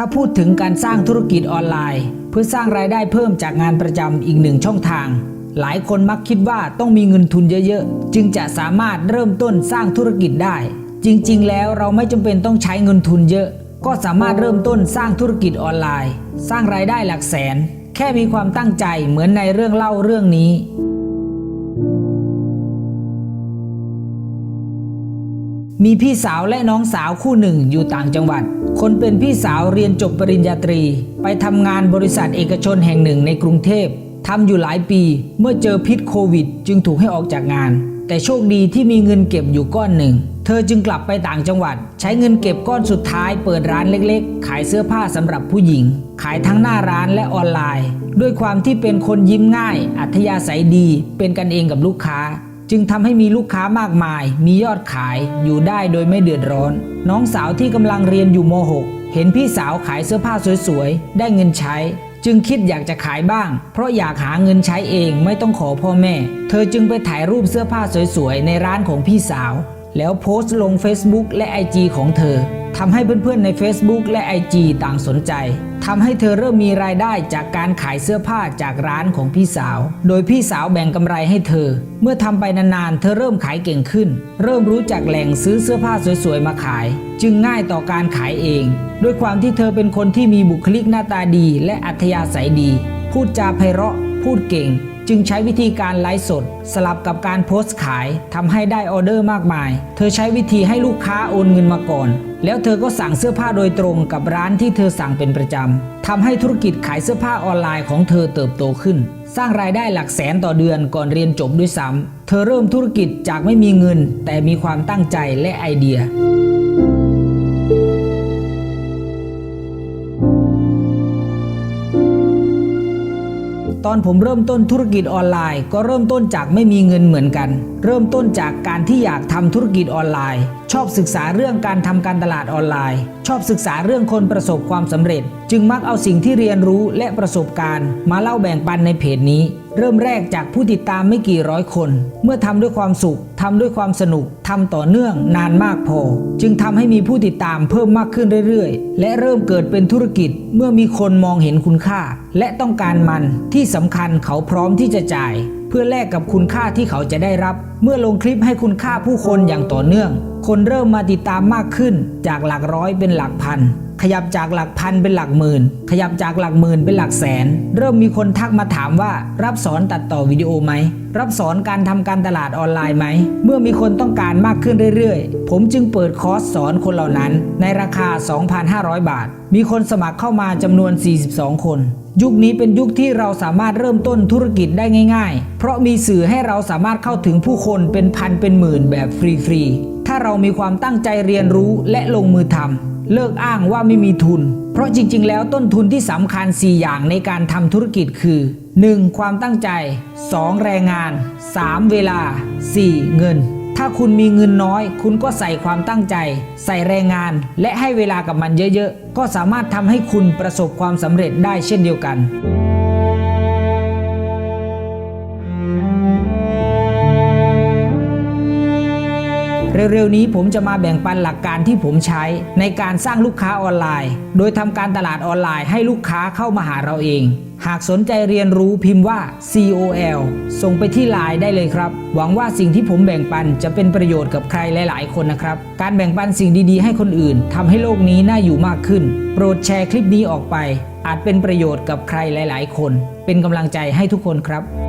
ถ้าพูดถึงการสร้างธุรกิจออนไลน์ เพื่อสร้างรายได้เพิ่มจากงานประจำอีกหนึ่งช่องทาง หลายคนมักคิดว่าต้องมีเงินทุนเยอะๆ จึงจะสามารถเริ่มต้นสร้างธุรกิจได้ จริงๆ แล้วเราไม่จำเป็นต้องใช้เงินทุนเยอะ ก็สามารถเริ่มต้นสร้างธุรกิจออนไลน์ สร้างรายได้หลักแสน แค่มีความตั้งใจเหมือนในเรื่องเล่าเรื่องนี้มีพี่สาวและน้องสาวคู่หนึ่งอยู่ต่างจังหวัด คนเป็นพี่สาวเรียนจบปริญญาตรี ไปทำงานบริษัทเอกชนแห่งหนึ่งในกรุงเทพทำอยู่หลายปี เมื่อเจอพิษโควิด จึงถูกให้ออกจากงาน แต่โชคดีที่มีเงินเก็บอยู่ก้อนหนึ่ง เธอจึงกลับไปต่างจังหวัด ใช้เงินเก็บก้อนสุดท้ายเปิดร้านเล็กๆ ขายเสื้อผ้าสำหรับผู้หญิง ขายทั้งหน้าร้านและออนไลน์ ด้วยความที่เป็นคนยิ้มง่าย อัธยาศัยดี เป็นกันเองกับลูกค้า จึงทำให้มีลูกค้ามากมาย มียอดขายอยู่ได้โดยไม่เดือดร้อน น้องสาวที่กำลังเรียนอยู่ม .6 เห็นพี่สาวขายเสื้อผ้าสวยๆ ได้เงินใช้ จึงคิดอยากจะขายบ้าง เพราะอยากหาเงินใช้เองไม่ต้องขอพ่อแม่ เธอจึงไปถ่ายรูปเสื้อผ้าสวยๆ ในร้านของพี่สาว แล้วโพสต์ลง Facebook และ IG ของเธอ ทำให้เพื่อนๆใน Facebook และ IG ต่างสนใจทำให้เธอเริ่มมีรายได้จากการขายเสื้อผ้าจากร้านของพี่สาว โดยพี่สาวแบ่งกำไรให้เธอ เมื่อทำไปนานๆ เธอเริ่มขายเก่งขึ้น เริ่มรู้จักแหล่งซื้อเสื้อผ้าสวยๆ มาขาย จึงง่ายต่อการขายเอง ด้วยความที่เธอเป็นคนที่มีบุคลิกหน้าตาดี และอัธยาศัยดี พูดจาไพเราะ พูดเก่ง จึงใช้วิธีการไลฟ์สด สลับกับการโพสต์ขายทำให้ได้ออเดอร์มากมาย เธอใช้วิธีให้ลูกค้าโอนเงินมาก่อน แล้วเธอก็สั่งเสื้อผ้าโดยตรงกับร้านที่เธอสั่งเป็นประจำทำให้ธุรกิจขายเสื้อผ้าออนไลน์ของเธอเติบโตขึ้น สร้างรายได้หลักแสนต่อเดือนก่อนเรียนจบด้วยซ้ำเธอเริ่มธุรกิจจากไม่มีเงิน แต่มีความตั้งใจและไอเดียตอนผมเริ่มต้นธุรกิจออนไลน์ก็เริ่มต้นจากไม่มีเงินเหมือนกันเริ่มต้นจากการที่อยากทำธุรกิจออนไลน์ ชอบศึกษาเรื่องการทำการตลาดออนไลน์ ชอบศึกษาเรื่องคนประสบความสำเร็จ จึงมักเอาสิ่งที่เรียนรู้และประสบการณ์ มาเล่าแบ่งปันในเพจนี้ เริ่มแรกจากผู้ติดตามไม่กี่ร้อยคน เมื่อทำด้วยความสุขทำด้วยความสนุกทำต่อเนื่องนานมากพอ จึงทำให้มีผู้ติดตามเพิ่มมากขึ้นเรื่อยๆ และเริ่มเกิดเป็นธุรกิจเมื่อมีคนมองเห็นคุณค่า และต้องการมันที่สำคัญเขาพร้อมที่จะจ่าย เพื่อแลกกับคุณค่าที่เขาจะได้รับ เมื่อลงคลิปให้คุณค่าผู้คนอย่างต่อเนื่อง คนเริ่มมาติดตามมากขึ้นจากหลักร้อยเป็นหลักพัน ขยับจากหลักพันเป็นหลักหมื่น ขยับจากหลักหมื่นเป็นหลักแสน เริ่มมีคนทักมาถามว่า รับสอนตัดต่อวิดีโอไหม รับสอนการทำการตลาดออนไลน์ไหม เมื่อมีคนต้องการมากขึ้นเรื่อยๆ ผมจึงเปิดคอร์สสอนคนเหล่านั้น ในราคา 2,500 บาท มีคนสมัครเข้ามาจำนวน 42 คนยุคนี้เป็นยุคที่เราสามารถเริ่มต้นธุรกิจได้ง่าย ๆ เพราะมีสื่อให้เราสามารถเข้าถึงผู้คนเป็นพันเป็นหมื่นแบบฟรีๆ ถ้าเรามีความตั้งใจเรียนรู้และลงมือทำ เลิกอ้างว่าไม่มีทุน เพราะจริง ๆ แล้วต้นทุนที่สำคัญ 4 อย่างในการทำธุรกิจคือ 1. ความตั้งใจ 2. แรงงาน 3. เวลา 4. เงิน ถ้าคุณมีเงินน้อย คุณก็ใส่ความตั้งใจ ใส่แรงงาน และให้เวลากับมันเยอะ ๆ ก็สามารถทำให้คุณประสบความสำเร็จได้เช่นเดียวกัน เร็วๆนี้ผมจะมาแบ่งปันหลักการที่ผมใช้ในการสร้างลูกค้าออนไลน์ โดยทำการตลาดออนไลน์ให้ลูกค้าเข้ามาหาเราเอง หากสนใจเรียนรู้พิมพ์ว่า COL ส่งไปที่ไลน์ได้เลยครับ หวังว่าสิ่งที่ผมแบ่งปันจะเป็นประโยชน์กับใครหลาย ๆ คนนะครับ การแบ่งปันสิ่งดีๆ ให้คนอื่นทำให้โลกนี้น่าอยู่มากขึ้น โปรดแชร์คลิปนี้ออกไป อาจเป็นประโยชน์กับใครหลาย ๆ คน เป็นกำลังใจให้ทุกคนครับ